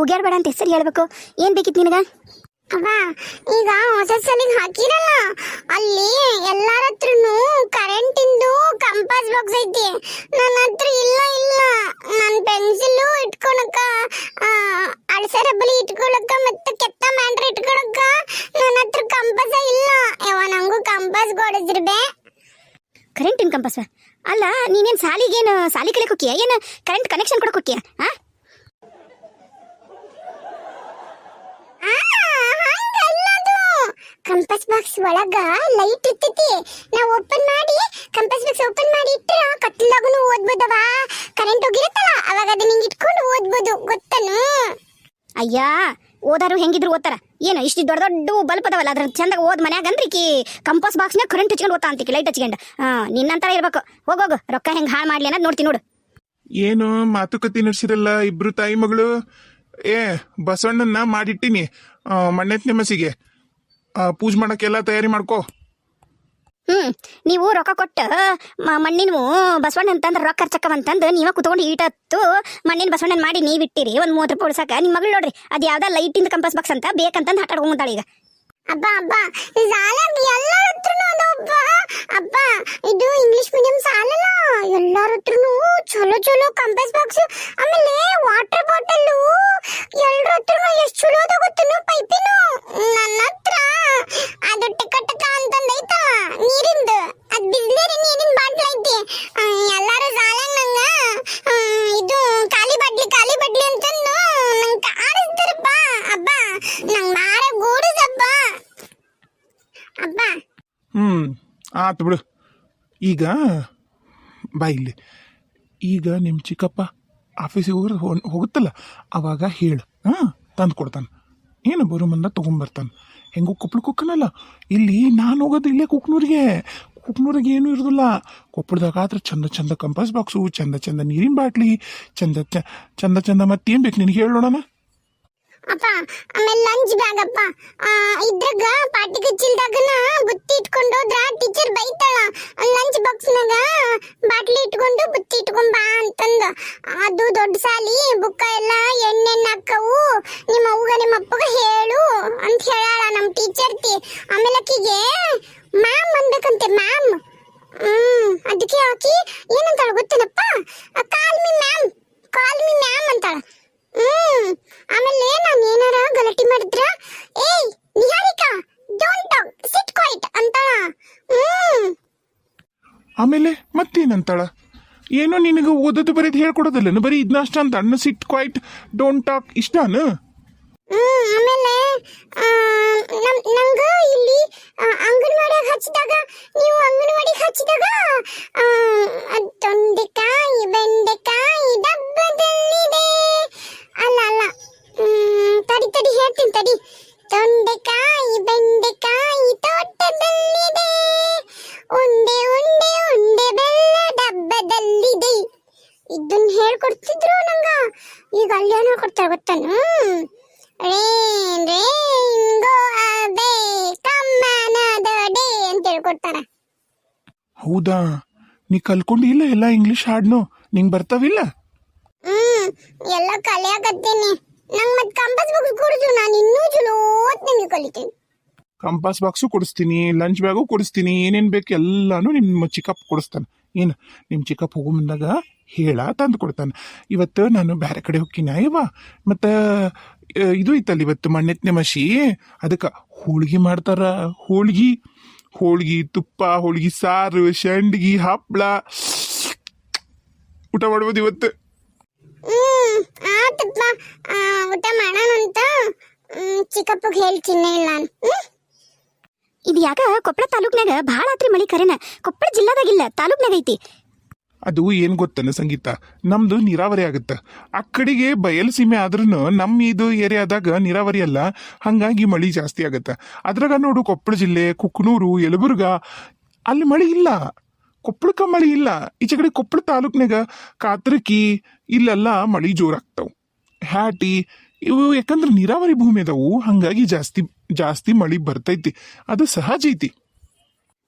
ಕೂಗ್ಯಾಡ್ಬೇಡ ಅಂತ ಹೆಸರು ಹೇಳ್ಬೇಕು. ಏನ್ ಬೇಕಿತ್ತು ನಿನಗ? ಅವ್ವ ಈಗ ಹೊಸ ಸಲಿಗೆ ಹಾಕಿರಲ್ಲ ಅಲ್ಲಿ ಎಲ್ಲಾರ ಹತ್ರನು ಕರೆಂಟಿಂದು ಕಂಪಾಸ್ ಬಾಕ್ಸ್ ಐತಿ. ನನ್ನ ಹತ್ರ ಇಲ್ಲ ಇಲ್ಲ. ನನ್ನ ಪೆನ್ಸಿಲ್ ಇಟ್ಕೊಳಕ ಅಳಸರ ಬಲಿ ಇಟ್ಕೊಳಕ ಮತ್ತೆ ಕೆತ್ತ ಮ್ಯಾಂಡ್ರ ಇಟ್ಕೊಳಕ ನನ್ನ ಹತ್ರ ಕಂಪಾಸ ಇಲ್ಲ. ಯಾವ ನಂಗೂ ಕಂಪಾಸ್ ಕೊಡಿಸಿರ್ಬೇ ಕರೆಂಟಿನ ಕಂಪಾಸ ಅಲ್ಲ ನೀನೇನ್ ಸಾಲಿಗೇನು ಸಾಲಿ ಕಲಿಯಕ್ಕೆ ಹೋಗ್ತೀಯ ಏನು ಕರೆಂಟ್ ಕನೆಕ್ಷನ್ ಕೊಡಕ್ಕೆ ಹೋಗ್ತೀಯ ಹಾ ಕಂಪಸ್ ಬಾಕ್ಸ್ ಒಳಗ ಲೈಟ್ ಇರ್ತೈತಿ. ನಾವು ಓಪನ್ ಮಾಡಿ ಕಂಪಸ್ ಬಾಕ್ಸ್ ಓಪನ್ ಮಾಡಿ ಇಟ್ಟರೆ ಕತ್ಲಾಗನು ಓದ್ಬೋದವ. ಕರೆಂಟ್ ಹೋಗಿರುತ್ತಲ್ಲ ಅವಾಗ ಅದನ್ನ ಹಿಂಗೆ ಇಟ್ಕೊಂಡು ಓದ್ಬೋದು ಗೊತ್ತನು? ಅಯ್ಯ ಓದಾರು ಹೆಂಗಿದ್ರು ಓದ್ತಾರ? ಏನು ಇಷ್ಟು ದೊಡ್ಡ ದೊಡ್ಡ ಬಲ್ಪ್ ಅದಾವಲ್ಲ ಅದ್ರ ಚಂದ ಓದ್ ಮನ್ಯಾಗ ಅಂದ್ರಿಕಿ ಕಂಪಾಸ್ ಬಾಕ್ಸ್ನಾಗ ಕರೆಂಟ್ ಹಚ್ಕೊಂಡು ಓದ್ತಾ ಅಂತಿಕಿ ಲೈಟ್ ಹಚ್ಕೊಂಡು. ಹಾ ನಿನ್ನಂತರ ಇರ್ಬೇಕು. ಹೋಗೋಗು ರೊಕ್ಕ ಹೆಂಗ್ ಹಾಳು ಮಾಡ್ಲಿ ಅನ್ನೋದು ನೋಡ್ತೀನಿ ನೋಡು. ಏನು ಮಾತುಕತೆ ನಡೆಸಿರಲ್ಲ ಇಬ್ರು ತಾಯಿ ಮಗಳು? ಏ ಬಸವಣ್ಣನ ಮಾಡಿಟ್ಟಿನಿ. ಮಣ್ಣೆತ್ನೆ ಮಸಿಗೆ ಪೂಜೆ ಮಾಡಕ್ಕೆಲ್ಲ ತಯಾರಿ ಮಾಡ್ಕೋ. ಹ್ಮ್, ನೀವು ರೊಕ್ಕ ಕೊಟ್ಟು ಮಣ್ಣಿನ ಬಸವಣ್ಣ ಅಂತಂದ್ರೆ ರೊಕ್ಕ ಖರ್ಚಕ್ಕವಂತಂದು ನೀವ ಕುತ್ಕೊಂಡು ಈಟತ್ತು ಮಣ್ಣಿನ ಬಸವಣ್ಣನ ಮಾಡಿ ನೀವ್ ಇಟ್ಟಿರಿ ಒಂದ್ ಮೂವತ್ತು ರೂಪಾಯಿ ಉಳಿಸಾಕ. ನಿಮ್ಮ ಮಗಳು ನೋಡ್ರಿ, ಅದು ಯಾವ್ದಾ ಲೈಟಿಂದ ಕಂಪಸ್ ಬಾಕ್ಸ್ ಅಂತ, ಬೇಕಂತಂದು ಆಟ ಆಡ್ಕೊಂತಾಳೆ ಈಗ. ಅಬ್ಬ ಅಬ್ಬ ಸಾಲಾಗ ಎಲ್ಲರ ಹತ್ರನು ಅದೊಬ್ಬ ಅಬ್ಬ ಇದು ಇಂಗ್ಲಿಷ್ ಮೀಡಿಯಂ ಸಾಲಲ್ಲ ಎಲ್ಲರ ಹತ್ರನು ಚಲೋ ಚಲೋ ಕಂಪಸ್ ಬಾಕ್ಸ್ ಆಮೇಲೆ ವಾಟರ್ ಬಾಟಲ್ ಎಲ್ಲರ ಹತ್ರನು ಎಷ್ಟು ಚಲೋ ಅದ ಗೊತ್ತನು ಪೈಪಿನು ನನ್ನ ಹತ್ರ ಅದು ಟಕ ಟಕ ಅಂತಂದ್ ಐತಲ್ಲ ನೀರಿಂದು ಅದ್ ಬಿಸ್ಲೇರಿ ನೀರಿನ ಬಾಟ್ಲ್ ಐತಿ ಆ, ಎಲ್ಲಾರು ಸಾಲಾಗ ನಂಗ ಆ, ಇದು ಖಾಲಿ ಬಾಟ್ಲಿ ಖಾಲಿ ಬಾಟ್ಲಿ ಅಂತಂದು ನಂಗೆ ಕಾಡಿಸ್ತಾರಪ್ಪ ಅಬ್ಬ ನಂಗ್ ಮಾರ ಗೂಡಿಸಪ್ಪ ಅಬ್ಬ ಹ್ಮ್ ಆತು ಬಿಡು. ಈಗ, ಬಾ ಇಲ್ಲಿ. ಈಗ ನಿಮ್ಮ ಚಿಕ್ಕಪ್ಪ ಆಫೀಸಿಗೆ ಹೋಗಿ ಹೋಗುತ್ತಲ್ಲ? ಅವಾಗ ಹೇಳು. ಹಾಂ, ತಂದು ಕೊಡ್ತಾನೆ. ಏನು ಬರೋ ಮಂದ ತೊಗೊಂಬರ್ತಾನೆ. ಹೆಂಗೋ ಕೊಪ್ಪಳ ಕುಕ್ಕನಲ್ಲ ಇಲ್ಲಿ ನಾನು ಹೋಗೋದು ಇಲ್ಲೇ ಕುಕ್ನೂರಿಗೆ. ಕುಕ್ನೂರಿಗೆ ಏನೂ ಇರೋದಿಲ್ಲ. ಕೊಪ್ಪಳದಾಗ ಆದ್ರೆ ಚಂದ ಚಂದ ಕಂಪಾಸ್ ಬಾಕ್ಸು ಚಂದ ಚಂದ ನೀರಿನ ಬಾಟ್ಲಿ, ಚಂದ ಚಂದ ಚಂದ ಮತ್ತೇನು ಬೇಕು ನಿನಗೆ ಹೇಳೋಣ ಅಪ್ಪ ಆಮೇಲೆ ಲಂಚ್ ಬ್ಯಾಗ್ ಅಪ್ಪ ಆ, ಇದ್ರಾಗ ಪಾಟಿ ಕಚ್ಚಿಲ್ದಾಗನ ಬುತ್ತಿ ಇಟ್ಕೊಂಡು ಹೋದ್ರ ಟೀಚರ್ ಬೈತಾಳ ಲಂಚ್ ಬಾಕ್ಸ್ನಾಗ ಬಾಟ್ಲಿ ಇಟ್ಕೊಂಡು ಬುತ್ತಿ ಇಟ್ಕೊಂಡ್ ಬಾ ಅಂತಂದು ಅದು ದೊಡ್ಡ ಸಾಲಿ ಬುಕ್ಕ ಎಲ್ಲ ಎಣ್ಣೆಣ್ಣ ಹಾಕವು ನಿಮ್ಮ ಅವ್ಗ ನಿಮ್ಮ ಅಪ್ಪಗ ಹೇಳು ಅಂತ ಹೇಳಾಳ ನಮ್ ಟೀಚರ್ತಿ ಆಮೇಲೆ ಆಕಿಗೆ ಮ್ಯಾಮ್ ಅನ್ಬೇಕಂತೆ ಮ್ಯಾಮ್ ಹ್ಮ್ ಅದಕ್ಕೆ ಆಕಿ ಏನಂತಾಳ ಗೊತ್ತೇನಪ್ಪ ಕಾಲ್ ಮಿ ಮ್ಯಾಮ್ ಕಾಲ್ ಮಿ ಮ್ಯಾಮ್ ಅಂತಾಳ ಹ್ಮ್ ಆಮೇಲೆ ನಾನು ಏನಾರ ಗಲಾಟೆ ಮಾಡಿದ್ರ? ಏಯ್ Niharika don't talk sit quiet ಅಂತಾಳ. ಹ್ಮ್. ಆಮೇಲೆ ಮತ್ತೇನಂತಾಳ ಏನೋ ನಿನಗೆ ಓದೋದು ಬರೀದು ಹೇಳ್ಕೊಡೋದಲ್ಲ ಬರೀ ಇದನ್ನ ಅಷ್ಟ ಅಂತ ಅಣ್ಣ ಸಿಟ್ ಕ್ವೈಟ್ ಡೋಂಟ್ ಟಾಕ್ ಇಷ್ಟಾನ? ಹ್ಮ್ ಆಮೇಲೆ ನಂಗ ಇಲ್ಲಿ ಅಂಗನವಾಡಿಯಾಗ ಹಚ್ಚಿದಾಗ ನೀವು ಅಂಗನವಾಡಿಗೆ ಹಚ್ಚಿದಾಗ ಆ, ಹೌದಾ? ನೀ ಕಲ್ಕೊಂಡಿಲ್ಲ ಎಲ್ಲ ಇಂಗ್ಲಿಷ್ ಹಾಡ್ನು? ನಿಂಗೆ ಬರ್ತಾವಿಲ್ಲ? ಹ್ಮ್ ಎಲ್ಲ ಕಲಿಯಾಕತ್ತೀನಿ. ನಂಗ್ ಮತ್ತೆ ಕಂಪಸ್ ಬುಕ್ಸ್ ಕೊಡ್ಸು ನಾನು ಇನ್ನೂ ಚಲೋ ನಿಮ್ಗೆ ಕಲಿತೀನಿ. ಕಂಪಾಸ್ ಬಾಕ್ಸು ಕೊಡಿಸ್ತೀನಿ ಲಂಚ್ ಬ್ಯಾಗು ಕೊಡಿಸ್ತೀನಿ ಏನೇನು ಬೇಕು ಎಲ್ಲಾನು ನಿಮ್ಮ ಚಿಕ್ಕಪ್ಪ ಕೊಡಿಸ್ತಾನೆ. ಏನು ನಿಮ್ಮ ಚಿಕ್ಕಪ್ಪ ಹೋಗೋ ಬಂದಾಗ ಹೇಳ ತಂದು ಕೊಡ್ತಾನೆ. ಇವತ್ತು ನಾನು ಬೇರೆ ಕಡೆ ಹೋಗ್ತೀನಿ ಅಯ್ಯವ್ವ. ಮತ್ತು ಇದು ಇತ್ತಲ್ಲ ಇವತ್ತು ಮಣ್ಣೆತ್ನೆ ಮಸಿ ಅದಕ್ಕೆ ಹೋಳ್ಗಿ ಮಾಡ್ತಾರ ಹೋಳ್ಗಿ. ಹೋಳ್ಗಿ ತುಪ್ಪ ಹೋಳ್ಗಿ ಸಾರು ಶಂಡ್ಗಿ ಹಪ್ಪಳ ಊಟ ಮಾಡ್ಬೋದು ಇವತ್ತು? ಆತಪ್ಪ. ಆ, ಊಟ ಮಾಡೋಣ ಅಂತ ಚಿಕ್ಕಪ್ಪಗೆ ಹೇಳ್ತೀನಿ ನಾನು. ಹ್ಮ್? ಇದು ಯಾಕ ಕೊಪ್ಪಳ ತಾಲೂಕ್ನಾಗ ಭಾಳ ಆತ್ರಿ ಮಳಿ ಕರೆನ. ಕೊಪ್ಪಳ ಜಿಲ್ಲಾದಾಗಿಲ್ಲ ತಾಲೂಕ್ನಾಗ ಐತಿ ಅದು ಏನು ಗೊತ್ತನ ಸಂಗೀತ? ನಮ್ದು ನೀರಾವರಿ ಆಗುತ್ತೆ. ಆ ಕಡೆಗೆ ಬಯಲು ಸೀಮೆ ಆದ್ರೂ ನಮ್ಮ ಇದು ಏರಿಯಾದಾಗ ನೀರಾವರಿ ಅಲ್ಲ, ಹಂಗಾಗಿ ಮಳೆ ಜಾಸ್ತಿ ಆಗುತ್ತೆ. ಅದ್ರಾಗ ನೋಡು ಕೊಪ್ಪಳ ಜಿಲ್ಲೆ, ಕುಕ್ನೂರು, ಯಲಬುರ್ಗ, ಅಲ್ಲಿ ಮಳೆ ಇಲ್ಲ. ಕೊಪ್ಪಳಕ್ಕ ಮಳೆ ಇಲ್ಲ. ಈಚೆ ಕಡೆ ಕೊಪ್ಪಳ ತಾಲೂಕ್ನಾಗ ಕಾತ್ರಕಿ, ಇಲ್ಲೆಲ್ಲ ಮಳೆ ಜೋರಾಗ್ತಾವೆ. ಹ್ಯಾಟಿ, ಇವು ಯಾಕಂದ್ರೆ ನೀರಾವರಿ ಭೂಮಿ ಅದಾವು, ಹಂಗಾಗಿ ಜಾಸ್ತಿ ಜಾಸ್ತಿ ಮಳೆ ಬರ್ತೈತಿ. ಅದು ಸಹಜ ಐತಿ.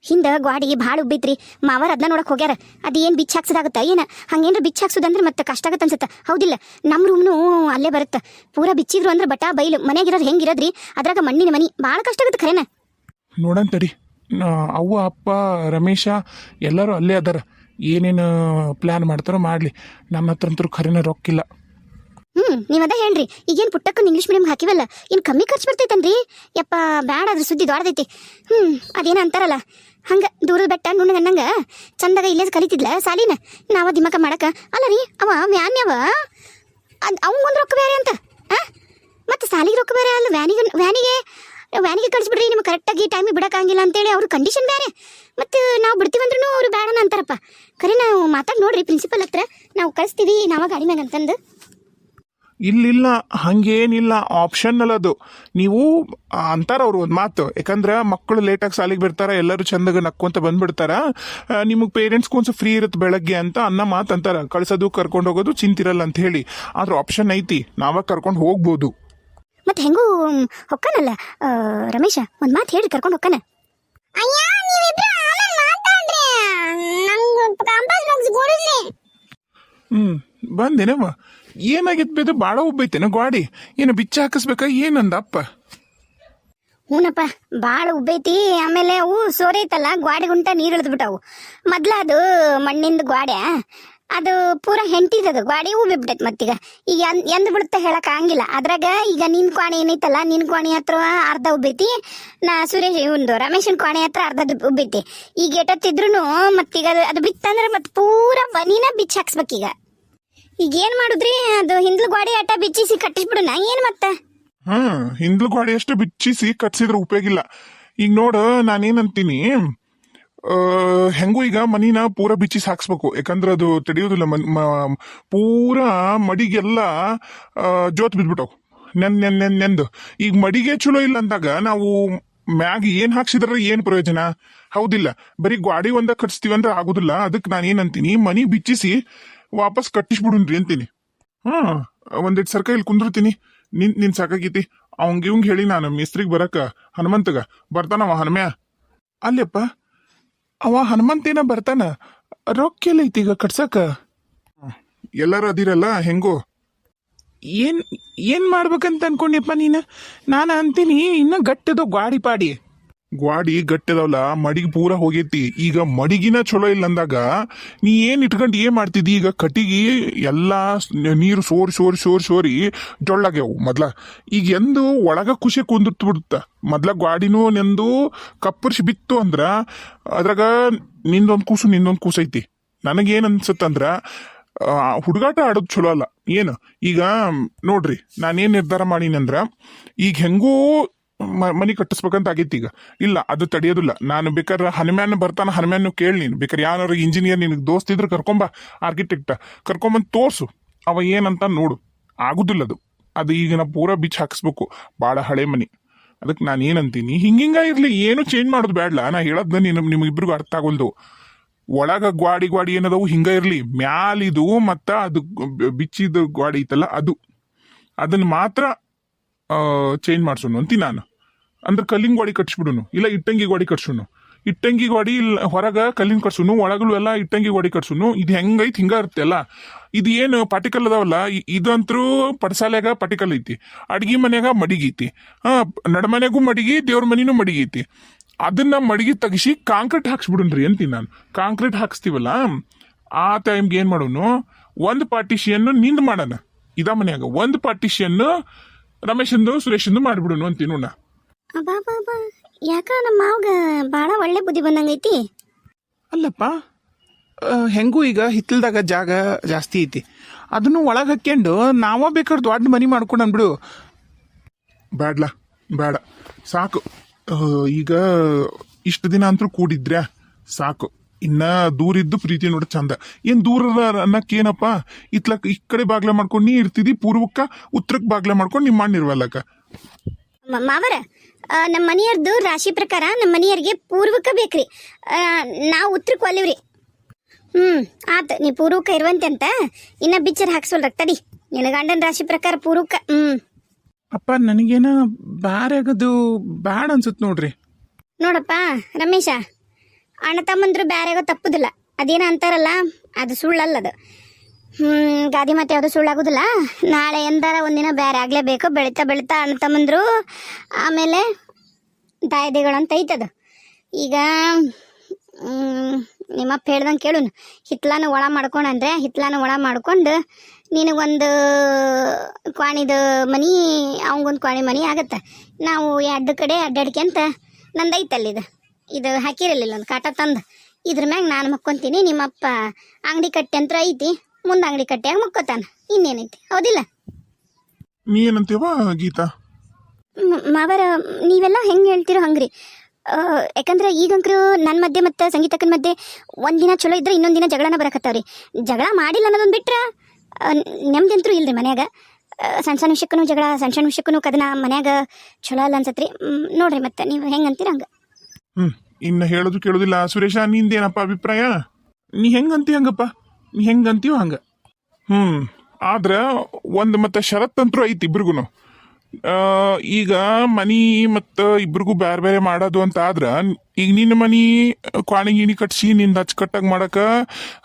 ಹಿಂದ ಗ್ವಾಡಿ ಭಾಳ ಉಬ್ಬಿತ್ರಿ. ಮಾವರ್ ಅದನ್ನ ನೋಡಕ್ ಹೋಗ್ಯಾರ. ಅದೇನ್ ಬಿಚ್ಚ ಹಾಕ್ಸೋದಾಗತ್ತ? ಏನ? ಹಂಗೇನ್ರ ಬಿಚ್ಚ ಹಾಕ್ಸೋದಂದ್ರೆ ಮತ್ತೆ ಕಷ್ಟ ಆಗತ್ತ ಅನ್ಸತ್ತ. ಹೌದಿಲ್ಲ ನಮ್ಮ ರೂಮ್ನು ಅಲ್ಲೇ ಬರುತ್ತ. ಪೂರಾ ಬಿಚ್ಚಿದ್ರು ಅಂದ್ರೆ ಬಟಾ, ಬೈಲು, ಮನ್ಯಾಗಿರೋದು ಹೆಂಗಿರೋದ್ರಿ ಅದ್ರಾಗ ಮಣ್ಣಿನ ಮನಿ ಭಾಳ ಕಷ್ಟ ಆಗುತ್ತೆ ಖರೇನ? ನೋಡಂತರಿ ಅವ್ವ, ಅಪ್ಪ, ರಮೇಶ ಎಲ್ಲರೂ ಅಲ್ಲೇ ಅದಾರ. ಏನೇನು ಪ್ಲ್ಯಾನ್ ಮಾಡ್ತಾರೋ ಮಾಡಲಿ. ನಮ್ಮ ಹತ್ರ ಅಂತೂ ಖರೇನ ರೊಕ್ಕಿಲ್ಲ. ಹ್ಮ್ ನೀವದ ಹೇಳ್ರಿ. ಈಗೇನ್ ಪುಟ್ಟಕ್ಕನ್ ಇಂಗ್ಲಿಷ್ ಮೀಡಿಯಂ ಹಾಕಿವಲ್ಲ ಇನ್ ಕಮ್ಮಿ ಖರ್ಚು ಬರ್ತೈತನ್ರಿ? ಯಪ್ಪ, ಬ್ಯಾಡ ಅದ್ರ ಸುದ್ದಿ ದೊಡ್ಡದೈತಿ. ಹ್ಮ್, ಅದೇನ ಅಂತಾರಲ್ಲ. ಹಂಗ ದೂರದ ಬೆಟ್ಟ ನುಣ್ಣಗ ಅನ್ನಂಗ, ಚಂದಾಗ ಇಲ್ಲೇ ಕಲಿತಿದ್ಲ ಸಾಲಿನ? ನಾವ ದಿಮಕ ಮಾಡಕ. ಅಲ್ಲ ರೀ, ಅವ ವ್ಯಾನ್ಯವ? ಅದ್ ಅವಂಗೊಂದ್ ರೊಕ್ಕ ಬೇರೆ ಅಂತ, ಆ? ಮತ್ತೆ ಸಾಲಿಗೆ ರೊಕ್ಕ ಬೇರೆ ಅಲ್ಲ, ವ್ಯಾನಿಗೆ ವ್ಯಾನಿಗೆ? ವ್ಯಾನಿಗೆ ಕಳಿಸ್ಬಿಡ್ರಿ, ನಿಮ್ಗೆ ಕರೆಕ್ಟಾಗಿ ಟೈಮಿಗೆ ಬಿಡಕ್ಕಾಗಿಲ್ಲ ಅಂತೇಳಿ ಅವ್ರ ಕಂಡೀಷನ್ ಬೇರೆ ಮತ್ತು ನಾವು ಬಿಡ್ತೀವಂದ್ರೂ ಅವರು ಬೇಡನ ಅಂತಾರಪ್ಪ. ಖರೆ ನಾವು ಮಾತಾಡಿ ನೋಡ್ರಿ ಪ್ರಿನ್ಸಿಪಲ್ ಹತ್ರ. ನಾವು ಕಳಿಸ್ತೀವಿ, ನಾವ ಗಾಡಿ ಮ್ಯಾಗ ಅಂತಂದು. ಇಲ್ಲಿಲ್ಲ ಹಂಗೇನಿಲ್ಲ ಆಪ್ಷನ್ ಅದು ನೀವು ಅಂತಾರ ಅವರು ಒಂದು ಮಾತು. ಯಾಕಂದ್ರೆ ಮಕ್ಕಳು ಲೇಟಾಗಿ ಸಾಲಿಗೆ ಬಿಡ್ತಾರೆ ಎಲ್ಲರೂ ಚಂದಾಗ ನಕ್ಕೊಂತ ಬಂದ್ಬಿಡ್ತಾರ. ನಿಮಗೆ ಪೇರೆಂಟ್ಸ್ಗೂ ಒಂದು ಫ್ರೀ ಇರುತ್ತೆ ಬೆಳಗ್ಗೆ ಅಂತ ಅನ್ನ ಮಾತು ಅಂತಾರ. ಕಳ್ಸೋದು ಕರ್ಕೊಂಡು ಹೋಗೋದು ಚಿಂತಿರಲ್ಲ ಅಂತ ಹೇಳಿ. ಆದ್ರೆ ಆಪ್ಷನ್ ಐತಿ. ನಾವ ಕರ್ಕೊಂಡು ಹೋಗ್ಬೋದು. ಮತ್ತೆ ಹೆಂಗೂ ಹೊಕ್ಕನಲ್ಲ? ರಮೇಶ ಒಂದು ಮಾತು ಹೇಳಿ ಕರ್ಕೊಂಡು ಹೊಕ್ಕನ? ಅಯ್ಯ ನೀವಿಬ್ರು ಆಮೇಲೆ ಮಾತಾಡ್ರಿ. ನಂಗೆ ಕಾಂಪಾಸ್ ಬಾಕ್ಸ್ ಹ್ಮ್ ಬಂದೇನವ ಏನಾಗಿತ್ತು ಬೇದು ಭಾಳ ಉಬ್ಬೈತೇನ ಗಾಡಿ. ಏನು ಬಿಚ್ಚ ಹಾಕಿಸ್ಬೇಕಾ ಏನಂದಪ್ಪ ಹೂನಪ್ಪ ಭಾಳ ಉಬ್ಬೈತಿ, ಆಮೇಲೆ ಅವು ಸೋರೈತಲ್ಲ ಗ್ವಾಡಿ ಗುಂಟ ನೀರು ಇಳಿದ್ಬಿಟ್ಟವು ಮೊದ್ಲ ಅದು ಮಣ್ಣಿಂದ ಗ್ವಾಡೆ ಅದು ಪೂರ ಹೆಂಟಿದದು ಗ್ವಾಡಿ ಉಬ್ಬಿಬಿಟ್ಟೈತಿ ಮತ್ತೀಗ. ಈಗ ಎಂದ್ ಬಿಡುತ್ತೆ ಹೇಳಕ್ ಆಗಂಗಿಲ್ಲ. ಅದ್ರಾಗ ಈಗ ನಿನ್ ಕ್ವಾಣಿ ಏನೈತಲ್ಲ, ನಿನ್ ಕ್ವಾಣಿ ಹತ್ರ ಅರ್ಧ ಉಬ್ಬೈತಿ, ನಾ ಸುರೇಶ್ ಒಂದು ರಮೇಶನ್ ಕ್ವಾಣಿ ಹತ್ರ ಅರ್ಧ ಉಬ್ಬೈತಿ. ಈಗ ಎಟ್ಟತ್ತಿದ್ರು ಮತ್ತೀಗ ಅದು ಅದು ಬಿತ್ತಂದ್ರೆ ಮತ್ತೆ ಪೂರ ಬನಿನ ಬಿಚ್ಚಿ ಹಾಕ್ಸ್ಬೇಕೀಗ. ಈಗ ಏನ್ ಮಾಡುದ್ರಿ? ಅದು ಹಿಂದ್ಲು ಗ್ವಾಡಿ ಆಟ ಬಿಚ್ಚಿಸಿ ಕಟ್ಟಿಸ್ಬಿಡುನ ಏನ್ ಮತ್ತೆ? ಹಾ, ಹಿಂದ್ಲು ಗ್ವಾಡಿ ಅಷ್ಟು ಬಿಚ್ಚಿಸಿ ಕಟ್ಸಿದ್ರೆ ಉಪಯೋಗ ಇಲ್ಲ. ಈಗ ನೋಡು, ನಾನೇನಂತೀನಿ ಹೆಂಗೂ ಈಗ ಮನಿನ ಪೂರ ಬಿಚ್ಚಿಸಿ ಹಾಕ್ಸ್ಬೇಕು. ಯಾಕಂದ್ರೆ ಅದು ತಡೆಯೋದಿಲ್ಲ ಮನ್- ಪೂರ ಮಡಿಗೆಲ್ಲ ಜೋತ್ ಬಿದ್ಬಿಟ್ಟವು ನೆನ್ ನೆನ್ ನೆನ್, ನೆಂದು. ಈಗ ಮಡಿಗೆ ಚಲೋ ಇಲ್ಲ ಅಂದಾಗ ನಾವು ಮ್ಯಾಗ ಏನ್ ಹಾಕ್ಸಿದ್ರ ಏನ್ ಪ್ರಯೋಜನ? ಹೌದಿಲ್ಲ. ಬರೀ ಗಾಡಿ ಒಂದ ಕಟ್ಸ್ತೀವಿ ಅಂದ್ರೆ ಆಗುದಿಲ್ಲ. ಅದಕ್ಕೆ ನಾನು ಏನಂತೀನಿ ಮನಿ ಬಿಚ್ಚಿಸಿ ವಾಪಸ್ ಕಟ್ಟಿಸ್ಬಿಡುನ್ರಿ ಅಂತೀನಿ. ಹಾ, ಒಂದಿಟ್ ಸರ್ಕ ಇಲ್ಲಿ ಕುಂದಿರ್ತೀನಿ ನಿನ್ ನಿನ್ ಸಾಕಾಗೈತಿ. ಅವಂಗ ಇವಂಗ್ ಹೇಳಿ ನಾನು ಮಿಸ್ತ್ರಿಗ್ ಬರಕ, ಹನುಮಂತಗ. ಬರ್ತಾನವ ಹನುಮ್ಯಾ? ಅಲ್ಲಪ್ಪ ಅವ ಹನುಮಂತೇನ ಬರ್ತಾನ? ರೊಕ್ಕ ಎಲ್ಲ ಐತಿ ಈಗ ಕಟ್ಸಕ? ಎಲ್ಲರೂ ಅದಿರಲ್ಲ, ಹೆಂಗೋ? ಏನ್ ಏನ್ ಮಾಡ್ಬೇಕಂತ ಅನ್ಕೊಂಡಿಯಪ್ಪ ನೀನು? ನಾನು ಅಂತೀನಿ, ಇನ್ನ ಗಟ್ಟದ ಗಾಡಿ ಪಾಡಿ. ಗ್ವಾಡಿ ಗಟ್ಟದವಲ್ಲ ಮಡಿಗೆ ಪೂರ ಹೋಗೈತಿ. ಈಗ ಮಡಿಗಿನ ಚಲೋ ಇಲ್ಲ ಅಂದಾಗ ನೀ ಏನ್ ಇಟ್ಕೊಂಡು ಏನ್ ಮಾಡ್ತಿದ್ದಿ? ಈಗ ಕಟ್ಟಿಗೆ ಎಲ್ಲಾ ನೀರು ಸೋರಿ ಸೋರಿ ಸೋರಿ ಸೋರಿ ಜೊಳ್ಳಾಗ್ಯಾವು ಮೊದ್ಲ. ಈಗ ಎಂದು ಒಳಗ ಖುಷಿ ಕುಂದಿರ್ತು ಬಿಡುತ್ತ ಮೊದ್ಲ ಗ್ವಾಡಿನೂ ನೆಂದು ಕಪ್ಪರ್ಸಿ ಬಿತ್ತು ಅಂದ್ರ ಅದ್ರಾಗ ನಿಂದೊಂದು ಕೂಸು ನಿಂದೊಂದು ಕೂಸು ಐತಿ. ನನಗೇನು ಅನ್ಸತ್ತಂದ್ರ ಹುಡುಗಾಟ ಆಡೋದು ಚಲೋ ಅಲ್ಲ. ಏನು? ಈಗ ನೋಡ್ರಿ, ನಾನೇನ್ ನಿರ್ಧಾರ ಮಾಡೀನಂದ್ರ ಈಗ ಹೆಂಗೂ ಮನಿ ಕಟ್ಟಿಸ್ಬೇಕಂತ ಆಗಿತ್ತು ಈಗ. ಇಲ್ಲ, ಅದು ತಡೆಯೋದಿಲ್ಲ. ನಾನು ಬೇಕಾದ್ರೆ ಹನುಮ್ಯಾನ್ ಬರ್ತಾನೆ ಹನುಮ್ಯಾನ್ ಕೇಳಿ ನೀನು. ಬೇಕಾದ್ರೆ ಯಾರು ಇಂಜಿನಿಯರ್ ನಿನಗೆ ದೋಸ್ತ್ ಇದ್ರೆ ಕರ್ಕೊಂಬ ಆರ್ಕಿಟೆಕ್ಟ ಕರ್ಕೊಂಬಂದು ತೋರ್ಸು. ಅವ ಏನಂತ ನೋಡು. ಆಗುದಿಲ್ಲ ಅದು. ಅದು ಈಗ ನಾ ಪೂರಾ ಬಿಚ್ ಹಾಕಿಸ್ಬೇಕು. ಭಾಳ ಹಳೆ ಮನಿ. ಅದಕ್ಕೆ ನಾನು ಏನಂತೀನಿ? ಹಿಂಗಿಂಗ ಇರಲಿ. ಏನು ಚೇಂಜ್ ಮಾಡೋದು ಬೇಡಲ್ಲ ನಾ ಹೇಳದ್ನ ನೀನು ನಿಮಗಿಬ್ರಿಗೂ ಅರ್ಥ ಆಗೋಲ್ದು. ಒಳಗ ಗ್ವಾಡಿ ಗ್ವಾಡಿ ಏನದವು? ಹಿಂಗ ಇರಲಿ. ಮ್ಯಾಲಿದು ಮತ್ತು ಅದು ಬಿಚ್ಚಿದ ಗ್ವಾಡಿ ಐತಲ್ಲ ಅದು. ಅದನ್ನು ಮಾತ್ರ ಚೇಂಜ್ ಮಾಡ್ಸೋಣ ಅಂತೀನಿ ನಾನು. ಅಂದ್ರೆ ಕಲ್ಲಿನ ಗೋಡಿ ಕಟ್ಸ್ಬಿಡುನು. ಇಲ್ಲ ಇಟ್ಟಂಗಿ ಗೋಡಿ ಕಟ್ಸುನು ಇಟ್ಟಂಗಿ ಗೋಡಿ ಇಲ್ಲ ಹೊರಗ ಕಲ್ಲಿನ ಕಟ್ಸುನು ಒಳಗಲು ಎಲ್ಲ ಇಟ್ಟಂಗಿ ಗೋಡಿ ಕಟ್ಸುನು ಇದು ಹೆಂಗೈತಿ ಹಿಂಗ ಇರುತ್ತಲ್ಲ ಇದು ಏನು ಪಾಟಿಕಲ್ ಅದಾವಲ್ಲ ಇದಂತರೂ ಪಡಸಾಲೆಗ ಪಾಟಿಕಲ್ ಐತಿ. ಅಡ್ಗಿ ಮನೆಯಾಗ ಮಡಿಗೈತಿ ಹಾ ನಡಮನೆಗೂ ಮಡಿಗಿ, ದೇವ್ರ ಮನೇನು ಮಡಿಗೈತಿ ಅದನ್ನ ಮಡಿಗಿ ತೆಗಿಸಿ ಕಾಂಕ್ರೀಟ್ ಹಾಕ್ಸ್ಬಿಡುನ್ರಿ ಅಂತೀನಿ ನಾನು. ಕಾಂಕ್ರೀಟ್ ಹಾಕ್ಸ್ತೀವಲ್ಲ, ಆ ಟೈಮ್ಗೆ ಏನು ಮಾಡೋನು, ಒಂದು ಪಾರ್ಟಿಷಿಯನ್ನು ನಿಂದ ಮಾಡೋಣ. ಇದ ಮನೆಯಾಗ ಒಂದು ಪಾರ್ಟಿಷಿಯನ್ನು ರಮೇಶಂದು, ಸುರೇಶಂದು ಮಾಡಿಬಿಡೋಣ ಅಂತೀನಿ ನೋಡ ಅಬ್ಬಾ ಯಾಕ ನಮ್ಮ ಮಾವಗ ಭಾಳ ಒಳ್ಳೆ ಬುದ್ಧಿ ಬಂದಂಗೈತಿ? ಅಲ್ಲಪ್ಪ ಹೆಂಗೂ ಈಗ ಹಿತ್ತಲ್ದಾಗ ಜಾಗ ಜಾಸ್ತಿ ಐತಿ. ಅದನ್ನು ಒಳಗೆ ಹಾಕ್ಕೊಂಡು ನಾವ ಬೇಕಾದ್ರೆ ದೊಡ್ಡ ಮನಿ ಮಾಡ್ಕೊಂಡು ಬಿಡು ಬ್ಯಾಡ್ಲ ಬೇಡ ಸಾಕು. ಈಗ ಇಷ್ಟು ದಿನ ಅಂತೂ ಕೂಡಿದ್ರೆ ಸಾಕು. ಇನ್ನ ದೂರ ಇದ್ದು ಪ್ರೀತಿ ನೋಡ ಚಂದ. ಏನ್ ದೂರ ಅನ್ನಕ್ಕೇನಪ್ಪ ಇತ್ಲಕ್ ಈ ಕಡೆ ಬಾಗ್ಲ ಮಾಡ್ಕೊಂಡು ನೀ ಇರ್ತಿದಿ ಪೂರ್ವಕ್ಕ ಉತ್ತರಕ್ಕೆ ಬಾಗ್ಲ ಮಾಡ್ಕೊಂಡು ನಿಮ್ಮ ಮಾಡಿರ್ವಲ್ಲಕ್ಕ ಮಾವರ ನಮ್ಮ ಮನೆಯವ್ರದ್ದು ರಾಶಿ ಪ್ರಕಾರ ನಮ್ಮ ಮನೆಯವ್ರಿಗೆ ಪೂರ್ವಕ ಬೇಕ್ರಿ. ನಾವು ಉತ್ತರಕ್ಕೆ ಒಲಿವ್ರಿ ಹ್ಮ್ ಆತ ನೀ ಪೂರ್ವಕ ಇರುವಂತೆ ಅಂತ ಇನ್ನ ಬಿಚ್ಚರ್ ಹಾಕ್ಸೋಲ್ ತಡಿ. ನಿನ್ನ ಗಂಡನ ರಾಶಿ ಪ್ರಕಾರ ಪೂರ್ವಕ ಹ್ಮ್. ಅಪ್ಪ ನನಗೇನ ಬ್ಯಾರೆ ಆಗೋದು ಬ್ಯಾಡ ಅನ್ಸುತ್ತೆ ನೋಡ್ರಿ. ನೋಡಪ್ಪ ರಮೇಶ ಅಣ್ಣ ತಮ್ಮಂದ್ರು ಬ್ಯಾರೆಗೋ ತಪ್ಪುದಿಲ್ಲ. ಅದೇನ ಅಂತಾರಲ್ಲ ಅದು ಸುಳ್ಳಲ್ಲ ಅದು ಹ್ಮ್, ಗಾದಿ ಮತ್ತೆ ಯಾವುದು ಸುಳ್ಳಾಗುದಿಲ್ಲ. ನಾಳೆ ಎಂದಾರ ಒಂದಿನ ಬೇರೆ ಆಗ್ಲೇಬೇಕು. ಬೆಳಿತಾ ಬೆಳಿತಾ ಅಣ್ಣ ತಮ್ಮಂದ್ರು. ಆಮೇಲೆ ದಾಯದೆಗಳಂತ ಐತದು. ಈಗ ನಿಮ್ಮಪ್ಪ ಹೇಳ್ದಂಗೆ ಕೇಳುನು. ಹಿತ್ಲಾನು ಒಳ ಮಾಡ್ಕೊಂಡಂದ್ರೆ ಹಿತ್ಲಾನು ಒಳ ಮಾಡ್ಕೊಂಡು ನಿನಗೊಂದು ಕ್ವಾಣಿದ ಮನಿ, ಅವಂಗೊಂದು ಕ್ವಾಣಿ ಮನಿ ಆಗತ್ತೆ. ನಾವು ಎರಡು ಕಡೆ ಅಡ್ಡಾಡ್ಕ್ಯಂತ ನಂದೈತಲ್ಲ ಇದು. ಇದು ಹಾಕಿರಲಿಲ್ಲ ಒಂದು ಕಾಟ ತಂದು. ಇದ್ರ ಮ್ಯಾಗ ನಾನು ಮಕ್ಕೊಂತೀನಿ, ನಿಮ್ಮಪ್ಪ ಅಂಗಡಿ ಕಟ್ಟೆ ಅಂತ ಐತಿ. ಮುಂದೆ ಅಂಗಡಿ ಕಟ್ಟಿಯಾಗ ಮುಕ್ಕೋತಾನ. ಇನ್ನೇನೈತಿ? ಹೌದಿಲ್ಲ? ನೀ ಏನಂತೀವ ಗೀತಾ? ಮಾವರ ನೀವೆಲ್ಲ ಹೆಂಗೆ ಹೇಳ್ತಿರೋ ಹಂಗ್ರಿ. ಯಾಕಂದ್ರೆ ಈಗಂಕರು ನನ್ನ ಮಧ್ಯೆ ಮತ್ತು ಸಂಗೀತಕ್ಕನ ಮಧ್ಯೆ ಒಂದಿನ ಚಲೋ ಇದ್ರೆ ಇನ್ನೊಂದು ದಿನ ಜಗಳನ ಬರಕತ್ತಾವ್ರಿ. ಜಗಳ ಮಾಡಿಲ್ಲ ಅನ್ನೋದೊಂದು ಬಿಟ್ರೆ ನೆಮ್ಮದಿ ಅಂತೂ ಇಲ್ರಿ ಮನ್ಯಾಗ. ಸಣ್ಣ ಸಣ್ಣ ವಿಷಯಕ್ಕೂ ಜಗಳ ಸಣ್ಣ ಸಣ್ಣ ವಿಷಯಕ್ಕೂ ಕದನ ಮನ್ಯಾಗ ಚಲೋ ಅಲ್ಲ ಅನ್ಸತ್ರಿ. ನೋಡ್ರಿ ಮತ್ತೆ ನೀವು ಹೆಂಗೆ ಅಂತೀರ ಹಂಗೆ. ಹ್ಮ್ ಇನ್ನು ಹೇಳೋದು ಕೇಳೋದಿಲ್ಲ. ಸುರೇಶ ನಿಂದೇನಪ್ಪ ಅಭಿಪ್ರಾಯ? ನೀ ಹೆಂಗಂತಿ ಹಂಗಪ್ಪ? ಹೆಂಗಂತೀವ ಹಂಗ. ಹ್ಮ್. ಆದ್ರೆ ಒಂದು ಮತ್ತೆ ಷರತ್ತಂತ್ರು ಐತಿ ಇಬ್ರಿಗೂ ಈಗ ಮನಿ ಮತ್ತು ಇಬ್ರಿಗೂ ಬೇರೆ ಬೇರೆ ಮಾಡೋದು ಅಂತ ಆದ್ರೆ ಈಗ ನಿನ್ನ ಮನಿ ಕ್ವಾಣಿ ಗೀಣಿ ಕಟ್ಸಿ ನಿಂದ ಅಚ್ಚುಕಟ್ಟಾಗಿ ಮಾಡಕ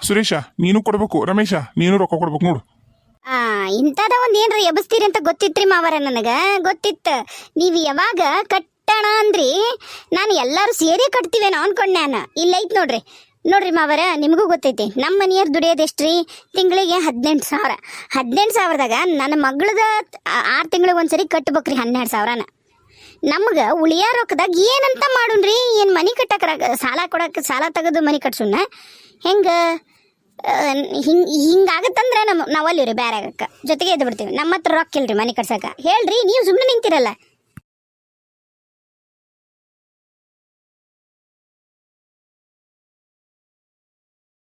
ಸುರೇಶ ನೀನು ಕೊಡ್ಬೇಕು ರಮೇಶ ನೀನು ರೊಕ್ಕ ಕೊಡ್ಬೇಕು ನೋಡು. ಆ ಇಂಥದ ಒಂದ್ ಏನ್ರ ಎಬ್ಸ್ತೀರಿ ಅಂತ ಗೊತ್ತಿತ್ರಿ ಮಾವರ ನನಗ? ಗೊತ್ತಿತ್ತು. ನೀವು ಯಾವಾಗ ಕಟ್ಟಣ ಅಂದ್ರಿ ನಾನು ಎಲ್ಲಾರು ಸೇರಿ ಕಟ್ತೀವೇನೋ ಅನ್ಕೊಂಡೆ ನಾನು. ಇಲ್ಲೈತ್ ನೋಡ್ರಿ. ನೋಡ್ರಿ ಮಾವರ, ನಿಮಗೂ ಗೊತ್ತೈತಿ, ನಮ್ಮ ಮನೆಯವ್ರು ದುಡಿಯೋದು ರೀ ತಿಂಗಳಿಗೆ ಹದಿನೆಂಟು ಸಾವಿರ. ಹದಿನೆಂಟು ಸಾವಿರದಾಗ ನನ್ನ ಮಗಳದ ಆರು ತಿಂಗಳಿಗೆ ಒಂದ್ಸರಿ ಕಟ್ಬೇಕ್ರಿ ಹನ್ನೆರಡು ಸಾವಿರನ. ನಮ್ಗೆ ಉಳಿಯ ರೊಕ್ಕದಾಗ ಏನಂತ ಮಾಡೋಣ್ರಿ? ಏನು ಮನಿ ರ ಸಾಲ ಕೊಡಕ್ಕೆ ಸಾಲ ತೆಗೆದು ಮನೆ ಕಟ್ಸೋಣ ಹೆಂಗೆ? ಹಿಂಗೆ ಹಿಂಗಾಗತ್ತಂದ್ರೆ ನಮ್ಮ ನಾವಲ್ಲಿ ರೀ ಬೇರೆ ಜೊತೆಗೆ ಎದ್ದು ಬಿಡ್ತೀವಿ. ನಮ್ಮ ಹತ್ರ ರೊಕ್ಕ ಇಲ್ರಿ ಮನೆ ಕಟ್ಸಕ ಹೇಳ್ರಿ, ನೀವು ಸುಮ್ಮನೆ ನಿಂತಿರಲ್ಲ.